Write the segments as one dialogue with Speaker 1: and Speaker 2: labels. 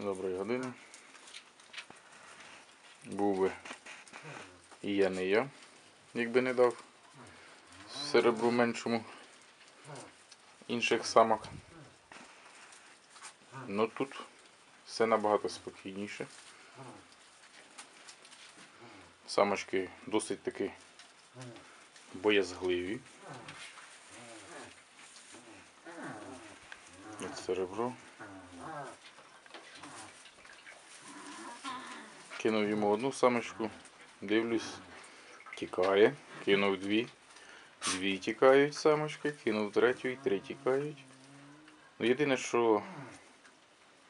Speaker 1: Доброї години. Був би і я не я, якби не дав серебру меншому інших самок. Ну тут все набагато спокійніше. Самочки досить таки боязгливі. Серебро. Кинув йому одну самочку, дивлюсь, тікає, кинув дві, дві тікають самочки, кинув третю і три тікають. Ну, єдине, що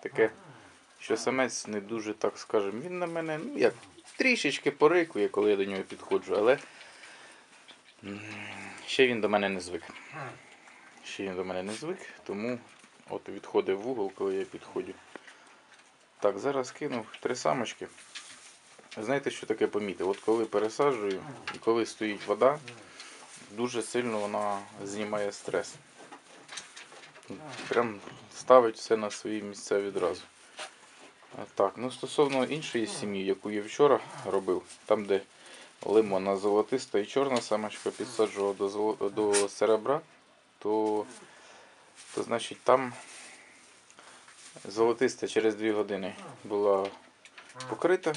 Speaker 1: таке, що самець не дуже, так скажем, він на мене, ну як, трішечки порикує, коли я до нього підходжу, але ще він до мене не звик. Ще він до мене не звик, тому от відходив в угол, коли я підходжу. Так, зараз кинув три самочки. Знаєте, що таке помітив? От коли пересаджую і коли стоїть вода, дуже сильно вона знімає стрес. Прям ставить все на свої місця відразу. Так, ну стосовно іншої сім'ї, яку я вчора робив, там де лимона золотиста і чорна самочка підсаджував до, золо- до серебра, то, то значить там золотиста через 2 години була покрита.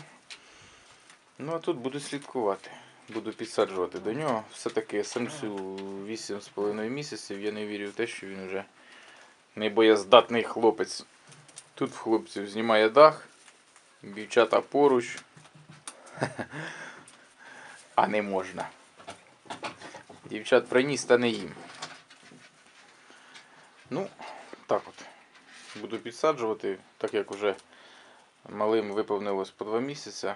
Speaker 1: Ну а тут буду слідкувати. Буду підсаджувати до нього. Все-таки самцю 8,5 місяців. Я не вірю в те, що він вже небоєздатний хлопець. Тут в хлопців знімає дах, дівчата поруч. А не можна. Дівчат приніс та не їм. Ну, так от. Буду підсаджувати, так як вже малим виповнилось по 2 місяці.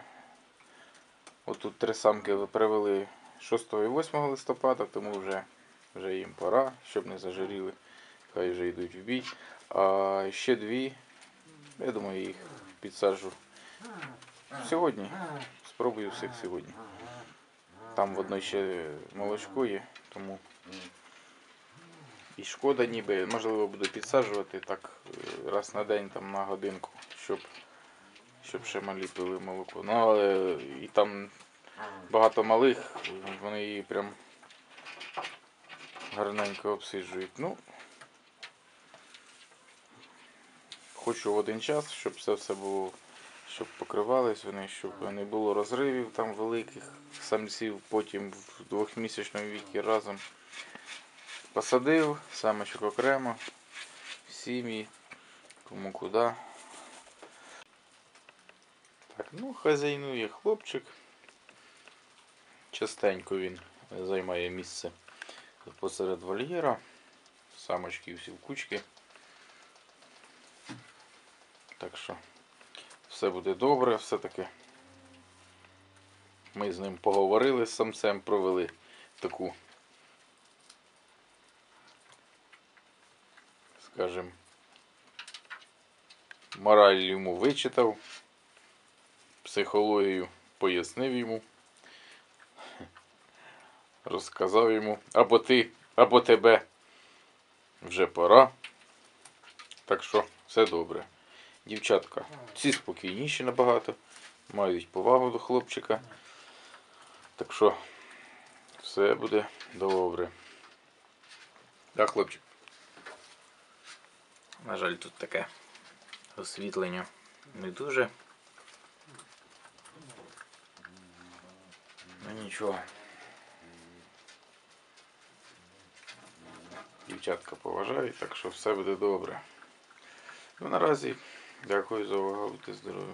Speaker 1: Отут три самки ви привели 6 і 8 листопада, тому вже, вже їм пора, щоб не зажиріли. Хай вже йдуть в бій. А ще дві, я думаю, їх підсаджу сьогодні. Спробую всіх сьогодні. Там в одної ще молочко є, тому і шкода ніби, можливо, буду підсаджувати так е, раз на день там на годинку, щоб, щоб ще малі пили молоко. Ну, але і там багато малих, вони її прям гарненько обсиджують. Ну, хочу в один час, щоб це все було, щоб покривались вони, щоб не було розривів там великих самців, потім в двохмісячному віці разом. Посадив, самочок окремо, сім'ї, кому куди. Так, ну, хазяйнує хлопчик. Частенько він займає місце посеред вольєра. Самочки всі в кучки. Так що все буде добре, все-таки. Ми з ним поговорили з самцем, провели таку, скажем, мораль йому вичитав, психологію пояснив йому розказав йому, або ти, або тебе вже пора. Так що все добре. Дівчатка, всі спокійніші набагато, мають повагу до хлопчика. Так що все буде добре. Так, хлопчик. На жаль, тут таке освітлення не дуже. Ну нічого. Дівчатка поважають, так що все буде добре. Ну наразі дякую за увагу, будьте здорові.